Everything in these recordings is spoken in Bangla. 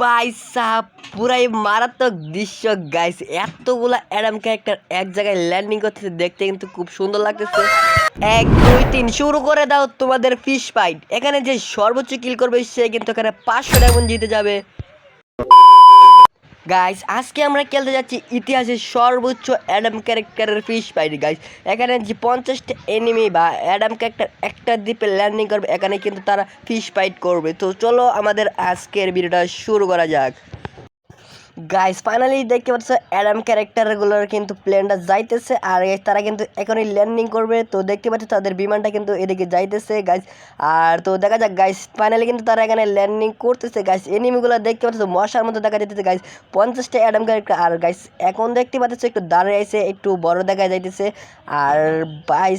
ভাই সাহ পুরাই মারাত্মক দৃশ্য গাইস এতগুলা অ্যাডাম ক্যারেক্টার এক জায়গায় ল্যান্ডিং করতেছে, দেখতে কিন্তু খুব সুন্দর লাগতেছে। এক, দুই, তিন, শুরু করে দাও তোমাদের ফিশ ফাইট এখানে যে সর্বোচ্চ কিল করবে, সে কিন্তু এখানে পাঁচশো ডায়মন্ড জিতে যাবে। গাইস আজকে আমরা খেলতে যাচ্ছি ইতিহাসের সর্বোচ্চ অ্যাডাম ক্যারেক্টারের ফিশ ফাইট গাইস এখানে যে পঞ্চাশটা এনিমি বা অ্যাডাম ক্যারেক্টার একটা দ্বীপে ল্যান্ডিং করবে, এখানে কিন্তু তারা ফিশ ফাইট করবে। তো চলো আমাদের আজকের ভিডিওটা শুরু করা যাক। গাইস ফাইনালি দেখতে পাচ্ছ অ্যাডাম ক্যারেক্টারগুলোর কিন্তু প্লেনটা যাইতেছে আর তারা কিন্তু এখনই ল্যান্ডিং করবে। তো দেখতে পাচ্ছ তাদের বিমানটা কিন্তু এদিকে যাইতেছে গাইস আর তো দেখা যাক গাইস ফাইনালি কিন্তু তারা এখানে ল্যান্ডিং করতেছে গাইস এনিমিগুলো দেখতে পাচ্ছ, মশার মতো দেখা যাইতেছে গাইস পঞ্চাশটা অ্যাডাম ক্যারেক্টার আর গাইস এখন দেখতে পাচ্ছ একটু দাঁড়িয়ে আছে, একটু বড় দেখা যাইতেছে। আর ভাই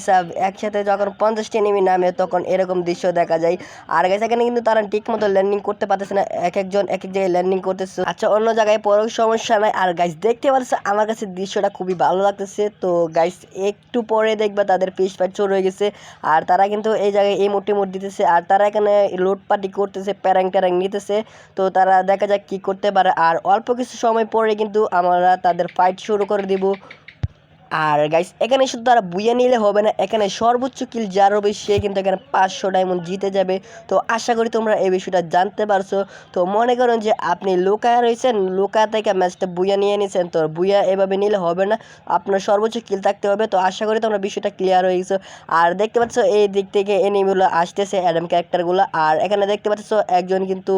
একসাথে যখন পঞ্চাশটা এনিমি নামে, তখন এরকম দৃশ্য দেখা যায়। আর গাইস এখানে কিন্তু তারা ঠিক মতো ল্যান্ডিং করতে পারতেছে না। এক একজন এক এক জায়গায় ল্যান্ডিং করতেছে। আচ্ছা অন্য জায়গায় পরেও সমস্যা নাই। আর গাইস দেখতে পাচ্ছ, আমার কাছে দৃশ্যটা খুবই ভালো লাগতেছে। তো গাইস একটু পরে দেখবা তাদের পিস ফাইট চোর হয়ে গেছে। আর তারা কিন্তু এই জায়গায় এই মোটি মোট দিতেছে। আর তারা এখানে লোটপাটি করতেছে প্যারাং ট্যারাং নিতেছে। তো তারা দেখা যাক কি করতে পারে। আর অল্প কিছু সময় পরে কিন্তু আমরা তাদের ফাইট শুরু করে দিব। আর গাইস এখানে শুধু তারা বুয়ে নিলে হবে না, এখানে সর্বোচ্চ কিল যার হবে সে কিন্তু এখানে পাঁচশো ডায়মন্ড জিতে যাবে। তো আশা করি তোমরা এই বিষয়টা জানতে পারছ। তো মনে করুন যে আপনি লোকায় রয়েছেন লোকা থেকে ম্যাচটা বুয়া নিয়ে নিয়েছেন তো বুয়া এভাবে নিলে হবে না, আপনার সর্বোচ্চ কিল থাকতে হবে। তো আশা করি তোমরা বিষয়টা ক্লিয়ার হয়ে গেছো। আর দেখতে পাচ্ছ, এই দিক থেকে এনিমিগুলো আসতেছে অ্যাডাম ক্যারেক্টারগুলো আর এখানে দেখতে পাচ্ছ, একজন কিন্তু,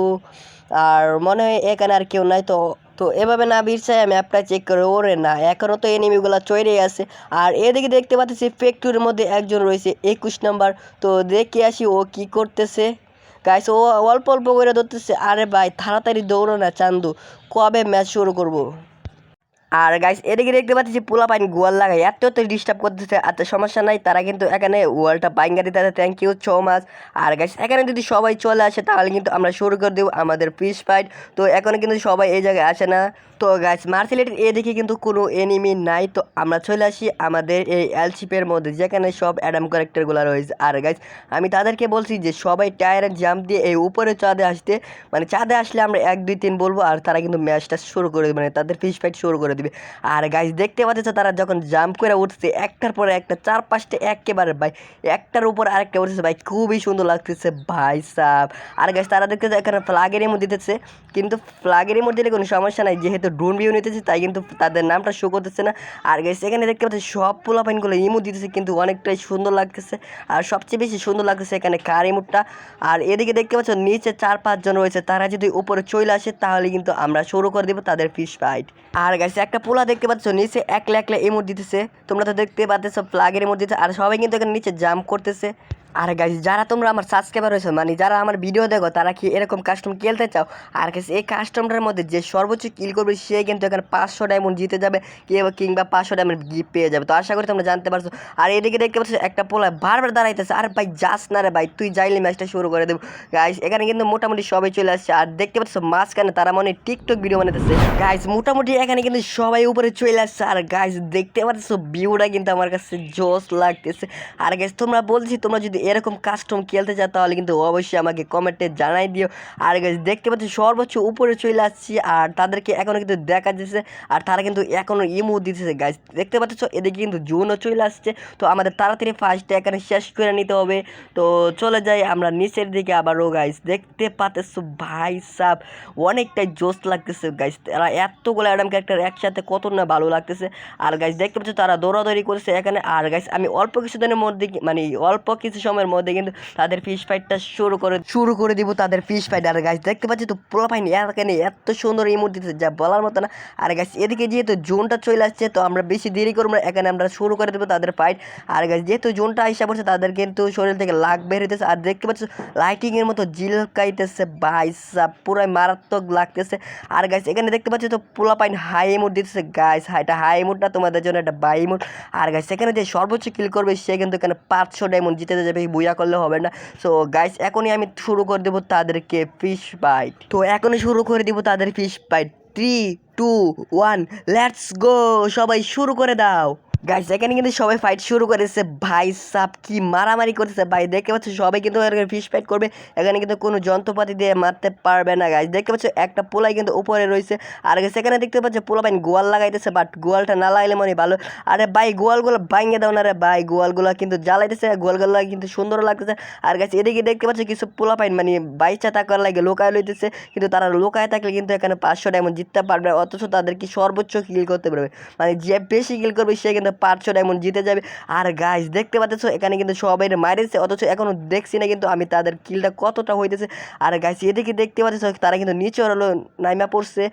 আর মনে হয় এখানে আর কেউ নাই, তো তো এভাবে না বিরসাই আমি ম্যাপটা চেক করে ওরে না এখনও তো এনিমিগুলো চড়ে আছে। আর এদিকে দেখতে পাচ্ছি ফেক্টুর মধ্যে একজন রয়েছে, একুশ নাম্বার। তো দেখে আসি ও কি করতেছে। গাইস ও অল্প অল্প করে ধরতেছে। আরে ভাই, তাড়াতাড়ি দৌড়ো না, চান্দু। কবে ম্যাচ শুরু করব? আর গাইস এদিকে দেখতে পাচ্ছি পোলা পাইন গোয়াল লাগাই এত এত ডিস্টার্ব করতেছে আচ্ছা সমস্যা নাই, তারা কিন্তু এখানে ওয়ালটা বাইঙ্গা দিতে থ্যাংক ইউ সো মাচ আর গাইস এখানে যদি সবাই চলে আসে, তাহলে কিন্তু আমরা শুরু করে দেবো আমাদের ফিশ ফাইট তো এখন কিন্তু সবাই এই জায়গায় আসে না। তো গাইস মার্সিলেটের এদিকে কিন্তু কোনো এনিমি নাই। তো আমরা চলে আসি আমাদের এই এলশিপের মধ্যে, যেখানে সব অ্যাডাম ক্যারেক্টারগুলো রয়েছে। আর গাইস আমি তাদেরকে বলছি যে, সবাই টায়ারে জাম্প দিয়ে এই উপরে চাঁদে আসতে মানে চাঁদে আসলে আমরা এক, দুই, তিন বলব, আর তারা কিন্তু ম্যাচটা শুরু করে দেবে মানে তাদের ফিশ ফাইট শুরু করে আর গাইস দেখতে পাচ্ছ তারা যখন জাম্প করে উঠছে, একটার পরে একটা চার পাঁচটা একেবারে ভাই, একটার উপর আরেকটা উঠছে ভাই, খুবই সুন্দর লাগতেছে ভাই সাহ আর গাইস তারা দেখতেছে এখানে ফ্লাগের ইমো দিতেছে, কিন্তু ফ্লাগের ইমো দিলে কোনো সমস্যা নাই, যেহেতু ড্রোন ভিউ নিতেছে, তাই কিন্তু তাদের নামটা শো করতেছে না। আর গাইস এখানে দেখতে পাচ্ছি সব পোলা পাইনগুলো ইমো দিতেছে, কিন্তু অনেকটাই সুন্দর লাগতেছে। আর সবচেয়ে বেশি সুন্দর লাগতেছে এখানে কার ইমোটটা আর এদিকে দেখতে পাচ্ছ নিচে চার পাঁচজন রয়েছে, তারা যদি উপরে চলে আসে, তাহলে কিন্তু আমরা শুরু করে দেবো তাদের ফিশ ফাইট আর গাইস একটা পোলা দেখতে পাচ্ছ, নিচে একলা একলা এমোট দিতেছে। তোমরা তো দেখতে পাচ্ছ ফ্লাগের এমোট দিতেছে। আর সবাই কিন্তু এখানে নিচে জাম্প করতেছে। আর গাইস যারা তোমরা আমার সাবস্ক্রাইবার হয়েছো মানে যারা আমার ভিডিও দেখো, তারা কি এরকম কাস্টম খেলতে চাও? আর গাইস এই কাস্টমটার মধ্যে যে সর্বোচ্চ কিল করবে, সে কিন্তু এখানে পাঁচশো ডায়মন্ড জিতে যাবে কিংবা পাঁচশো ডায়মন্ড গিফট পেয়ে যাবে। তো আশা করি তোমরা জানতে পারছ। আর এদিকে দেখতে পাচ্ছ, একটা পোলা বারবার দাঁড়াইতেছে। আর ভাই, যাস না রে ভাই, তুই যাইলে ম্যাচটা শুরু করে দেবো। গাইস এখানে কিন্তু মোটামুটি সবাই চলে আসছে। আর দেখতে পাচ্ছ, মাঝখানে তারা মনে টিকটক ভিডিও বানাতেছে গাইস মোটামুটি এখানে কিন্তু সবাই উপরে চলে আসছে। আর গাইস দেখতে পাচ্ছ ভিউটা কিন্তু আমার কাছে জোস লাগতেছে। আর গাইস তোমরা বলছি, তোমরা যদি এরকম কাস্টম খেলতে চাও তাহলে কিন্তু অবশ্যই আমাকে কমেন্টে জানাই দিও। আর দেখতে পাচ্ছি সর্বোচ্চ উপরে চলে আসছি আর তাদেরকে এখনও কিন্তু দেখা যাচ্ছে আর তারা কিন্তু এখনও ইমো দিতেছে গাইস দেখতে পাচ্ছ, এদিকে কিন্তু জুনও চলে আসছে। তো আমাদের তাড়াতাড়ি ফার্স্টে এখানে শেষ করে নিতে হবে। তো চলে যাই আমরা নিচের দিকে আবারও গাইস দেখতে পাচ্ছ ভাই সাহ অনেকটাই জোস লাগতেছে গাইস তারা এতগুলো অ্যাডাম ক্যারেক্টার একসাথে কত না ভালো লাগতেছে। আর গাইস দেখতে পাচ্ছ তারা দৌড়াদৌড়ি করছে এখানে। আর গাইস আমি অল্প কিছুদিনের মধ্যে মানে অল্প কিছু সময়ের মধ্যে কিন্তু তাদের ফিশ ফাইটটা শুরু করে শুরু করে দিব তাদের ফিশ ফাইট আর গাছ দেখতে পাচ্ছি তো প্রোফাইন এখানে এত সুন্দর ইমোট দিতেছে যা বলার মতো না। আর গাছ এদিকে যেহেতু জোনটা চলে আসছে, তো আমরা বেশি দেরি করব না। এখানে আমরা শুরু করে দেবো তাদের ফাইট আর গাছ যেহেতু জোনটা আইসা পড়ছে, তাদের কিন্তু শরীর থেকে লাগ বের হইতেছে। আর দেখতে পাচ্ছ লাইটিং এর মতো জিল কাইতেছে সাহ পুরাই মারাত্মক লাগতেছে। আর গাছ এখানে দেখতে পাচ্ছ তো পোলাপাইন হাই ইমোট দিতেছে। গাছ এটা হাই ইমোট না, তোমাদের জন্য একটা বাই ইমোট আর গাছ এখানে যে সর্বোচ্চ কিল করবে, সে কিন্তু এখানে পাঁচশো ডায়মন্ড জিতে যাবে। বুয়া করলে হবে না। সো গাইস এখনই আমি শুরু করে দেবো তাদেরকে ফিশ বাইট তো, এখনই শুরু করে দিব তাদের fish bite three two one let's go সবাই শুরু করে দাও! গাইস এখানে কিন্তু সবাই ফাইট শুরু করেছে। ভাই সাপ কি মারামারি করতেছে। ভাই, দেখতে পাচ্ছ সবাই কিন্তু ফিশ ফাইট করবে। এখানে কিন্তু কোনো যন্ত্রপাতি দিয়ে মারতে পারবে না গাইস দেখতে পাচ্ছ একটা পোলাই কিন্তু উপরে রয়েছে। আর গাইস এখানে দেখতে পাচ্ছ পোলা বাইন গোয়াল লাগাইতেছে বাট গোয়ালটা না লাগাইলে মনে ভালো। আরে ভাই, গোয়ালগুলো ভাঙে দাও না রে ভাই। গোয়ালগুলো কিন্তু জ্বালাইতেছে, গোয়ালগুলো কিন্তু সুন্দর লাগতেছে। আর গাছ এদিকে দেখতে পাচ্ছ কিছু পোলা পাইন মানে বাইচা থাকার লাগে লোকায় লইতেছে। কিন্তু তারা লোকায় থাকলে কিন্তু এখানে পাঁচশো ডায়মন্ড জিততে পারবে, অথচ তাদের কি সর্বোচ্চ কিল করতে পারবে? মানে যে বেশি কিল করবে, সে কিন্তু পাঁচশো এমন জিতে যাবে। আর গাছ দেখতে পাচ্ছ, এখানে কিন্তু সবাই মারেছে, অথচ এখনও দেখছি না কিন্তু আমি তাদের কিলটা কতটা হইতেছে। আর গাছ এদিকে দেখতে পাচ্ছ, তারা কিন্তু নিচে হলো, নাইমা পড়ছে।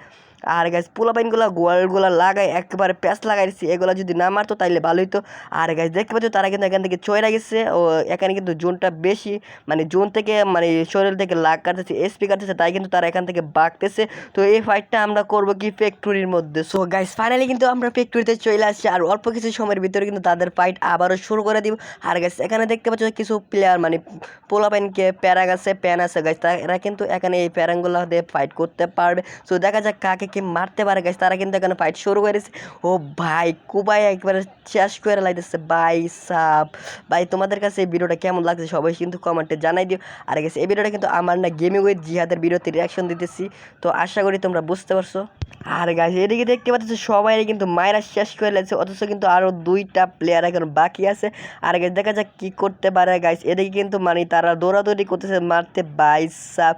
আর গাছ পোলাপাইনগুলো গোয়ালগুলো লাগাই, একবারে প্যাঁচ লাগাই দিচ্ছি এগুলো যদি না মারতো, তাইলে ভালো তো আর গাছ দেখতে পাচ্ছ, তারা কিন্তু এখান থেকে চয়রা গেছে। ও, এখানে কিন্তু জোনটা বেশি মানে জোন থেকে মানে শরীর থেকে লাগ কাটতেছে এসপি কাটতেছে, তাই কিন্তু তারা এখান থেকে বাগতেছে। তো এই ফাইটটা আমরা করব কি ফ্যাক্টরির মধ্যে। সো গাইস ফাইনালি কিন্তু আমরা ফ্যাক্টরিতে চলে আসছি, আর অল্প কিছু সময়ের ভিতরে কিন্তু তাদের ফাইট আবারও শুরু করে দিব। আর গাইস এখানে দেখতে পাচ্ছ, কিছু প্লেয়ার মানে পোলাপাইনকে প্যারা গাছে প্যান আছে। গাইস এরা কিন্তু এখানে এই প্যারানগুলো দিয়ে ফাইট করতে পারবে। সো দেখা যাক কাকে কি মারতে পারে গাইস তারা কিন্তু এখানে ফাইট শুরু করেছে ও ভাই, কুবাই একবারে শেষ করে লাইতেছে। ভাই সাপ ভাই, তোমাদের কাছে এই ভিডিওটা কেমন লাগছে সবাই কিন্তু কমেন্টে জানাই দিও। আর গেছে এই ভিডিওটা কিন্তু আমার না গেমিং উইথ জিহাদের ভিডিওতে রিয়াকশন দিতেছি। তো আশা করি তোমরা বুঝতে পারছ। আর গাছ এদিকে দেখতে পাচ্ছ সবাই কিন্তু মায়েরা শেষ করে লাগছে অথচ কিন্তু আরও দুইটা প্লেয়ার এখন বাকি আছে। আর গাছ দেখা যাক কী করতে পারে গাইস এদিকে কিন্তু মানে তারা দৌড়াদৌড়ি করতেছে মারতে। বাইশ সাপ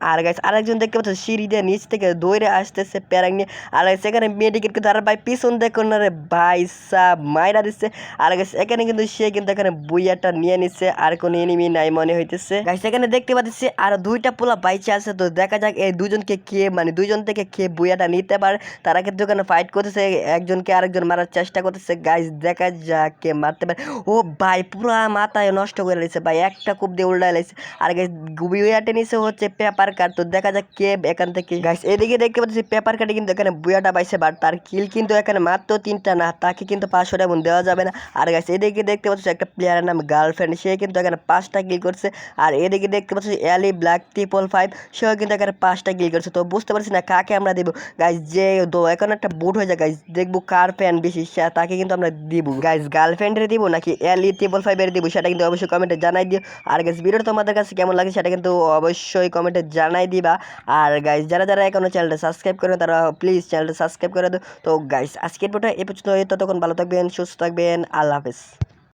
আর গাছ আরেকজন দেখতে পাচ্ছ সিঁড়ি দিয়ে নিচ থেকে দৌড়ে আসতেছে প্যারাং নিয়ে। আর guys, সেখানে কিন্তু আর ভাই পিছন দেখো না রে ভাই সাব মাইরা দিচ্ছে আর গাছ এখানে কিন্তু সে কিন্তু এখানে বুইয়াটা নিয়ে নিচ্ছে আর কোনো এনিমি নাই মনে হইতেছে। গাছ এখানে দেখতে পাচ্ছি আর দুইটা পোলা বাইচে আছে তো দেখা যাক এই দুজনকে কে মানে দুজন থেকে কে বুইয়াটা নিতে পারে। তারা কিন্তু এখানে ফাইট করতেছে একজনকে আরেকজন মারার চেষ্টা করতেছে। গাইস দেখা যাক কে মারতে পারে। ও ভাই পুরা মাথায় নষ্ট করে দিয়েছে ভাই একটা কূপ দিয়ে উল্টা লাইছে। আর গাইস বুইয়াটা নিচে হচ্ছে পেপার কাট তো দেখা যাক কে এখান থেকে গাইস এদিকে দেখতে পাচ্ছি পেপার কাটে কিন্তু এখানে বুয়াটা পাইছে বাট তার কিল কিন্তু এখানে মাত্র তিনটা না, তাকে কিন্তু পাঁচশো ডায়মন্ড দেওয়া যাবে না। আর গাইস এদিকে দেখতে পাচ্ছি একটা প্লেয়ারের নাম গার্লফ্রেন্ড সে কিন্তু এখানে পাঁচটা কিল করছে। আর এদিকে দেখতে পাচ্ছি অ্যালি ব্ল্যাক ট্রিপল ফাইভ সেও কিন্তু এখানে পাঁচটা কিল করছে। তো বুঝতে পারছি না কাকে আমরা দেবো। গাইস যে দো এখন একটা বুট হয়ে যায় গাইস দেখব কার ফ্যান বেশি তাকে কিন্তু আমরা দিব। গাইস গার্লফ্রেন্ডের দিব নাকি অ্যালি ট্রিপল ফাইভের দিব, সেটা কিন্তু অবশ্যই কমেন্টে জানাই দিও। আর গাইস ভিডিওটা তোমাদের কাছে কেমন লাগে সেটা কিন্তু অবশ্যই কমেন্টে জানাই দিবা। আর গাইস যারা যারা এখনও চ্যানেলটা সাবস্ক্রাইব করে তারা প্লিজ চ্যানেলটা সাবস্ক্রাইব করে দাও। তো গাইস আজকের ভিডিও এ পর্যন্ত ততক্ষণ ভালো থাকবেন, সুস্থ থাকবেন। আল্লাহ হাফেজ।